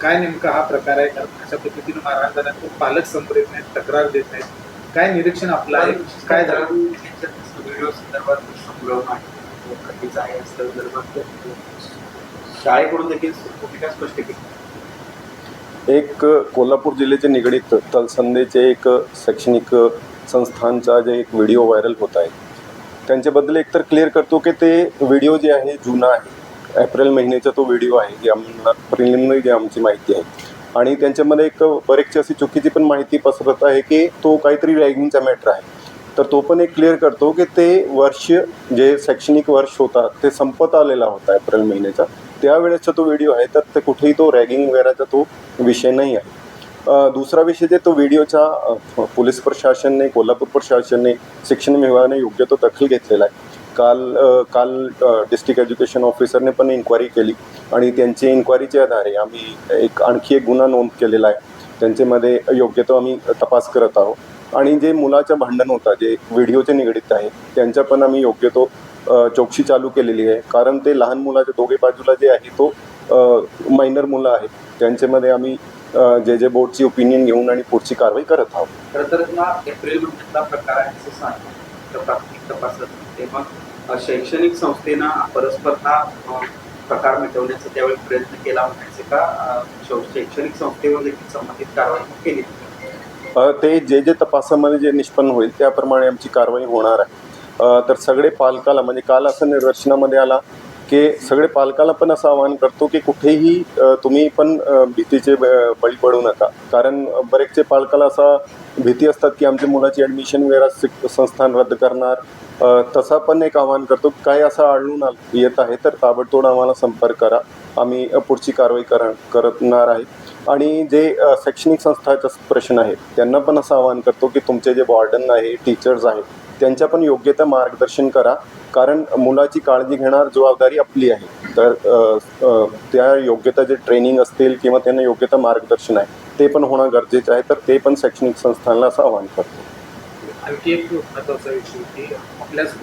काय नेमका हा प्रकार आहे? कारण अशा पद्धतीने मारहाण झाल्यानंतर पालक समोर येत नाहीत तक्रार देत नाहीत. काय निरीक्षण आपलं आहे? काय झालं? व्हिडिओ संदर्भात संभ्रम आहे तो कधीचा आहे या संदर्भात शाळेकडून देखील भूमिका स्पष्ट केली. एक कोल्हापूर जिल्ह्याचे निगडीत तलसंदेचे एक शैक्षणिक संस्थांचा जे एक व्हिडिओ व्हायरल होत आहे त्यांच्याबद्दल एकतर क्लिअर करतो की ते व्हिडिओ जे आहे जुना आहे. एप्रिल महिन्याचा तो व्हिडिओ आहे जी आम्हाला प्रिलिमिनरी जी आमची माहिती आहे. आणि त्यांच्यामध्ये एक बरेचशी अशी चुकीची पण माहिती पसरत आहे की तो काहीतरी रॅगिंगचा मॅटर आहे. तर तो पण एक क्लिअर करतो की ते वर्ष जे शैक्षणिक वर्ष होता ते संपत आलेला होता एप्रिल महिन्याचा. त्यावेळेसचा तो व्हिडिओ आहे तर ते कुठेही तो रॅगिंग वगैरेचा तो विषय नाही आहे. दुसरा विषय जे तो व्हिडिओचा पोलीस प्रशासनने कोल्हापूर प्रशासनने शिक्षण विभागाने योग्य तो दखल घेतलेला आहे. काल काल डिस्ट्रिक्ट एज्युकेशन ऑफिसरने पण इन्क्वायरी केली आणि त्यांची इन्क्वायरीच्या आधारे आम्ही एक आणखी एक गुन्हा नोंद केलेला आहे. त्यांच्यामध्ये योग्य तो आम्ही तपास करत आहोत. आणि जे मुलाचं भांडण होतं जे व्हिडिओचे निगडीत आहे त्यांचा पण आम्ही योग्य तो चौकशी चालू केलेली आहे. कारण ते लहान मुलाच्या दोघे बाजूला जे आहे तो मायनर मुलं आहेत. त्यांच्यामध्ये आम्ही जे जे बोर्डची ओपिनियन घेऊन आणि पुढची कारवाई करत आहोत. प्राथमिक तेव्हा शैक्षणिक संस्थेनं परस्पर हा प्रकार मिटवण्याचा त्यावेळी प्रयत्न केला म्हणायचे का? शैक्षणिक संस्थेवर देखील संबंधित कारवाई केली. ते जे जे तपासामध्ये जे निष्पन्न होईल त्याप्रमाणे आमची कारवाई होणार आहे. तर सगळे पालकाला म्हणजे काल असं निदर्शनामध्ये आला की सगळे पालकाला पण असं आवाहन करतो की कुठेही तुम्ही पण भीतीचे ब- बळी पडू नका. कारण बरेचसे पालकाला असा भीती असतात की आमच्या मुलाची ॲडमिशन वगैरे संस्थान रद्द करणार. तसा पण एक आवाहन करतो. काय असं आढळून येत आहे तर ताबडतोब आम्हाला संपर्क करा. आम्ही पुढची कारवाई कर करणार आहे. आणि जे शैक्षणिक संस्थाचा प्रश्न आहे त्यांना पण असं आवाहन करतो की तुमचे जे वॉर्डन आहे टीचर्स आहेत त्यांच्या पण योग्यता मार्गदर्शन करा. कारण मुलाची काळजी घेणार जबाबदारी आपली आहे. तर त्या योग्यता जे ट्रेनिंग असतील किंवा त्यांना योग्यता मार्गदर्शन आहे ते पण होणं गरजेचं आहे. तर ते पण शैक्षणिक संस्थांना असं आवाहन करतो. आणखी एक महत्त्वाचा विषय की आपल्याच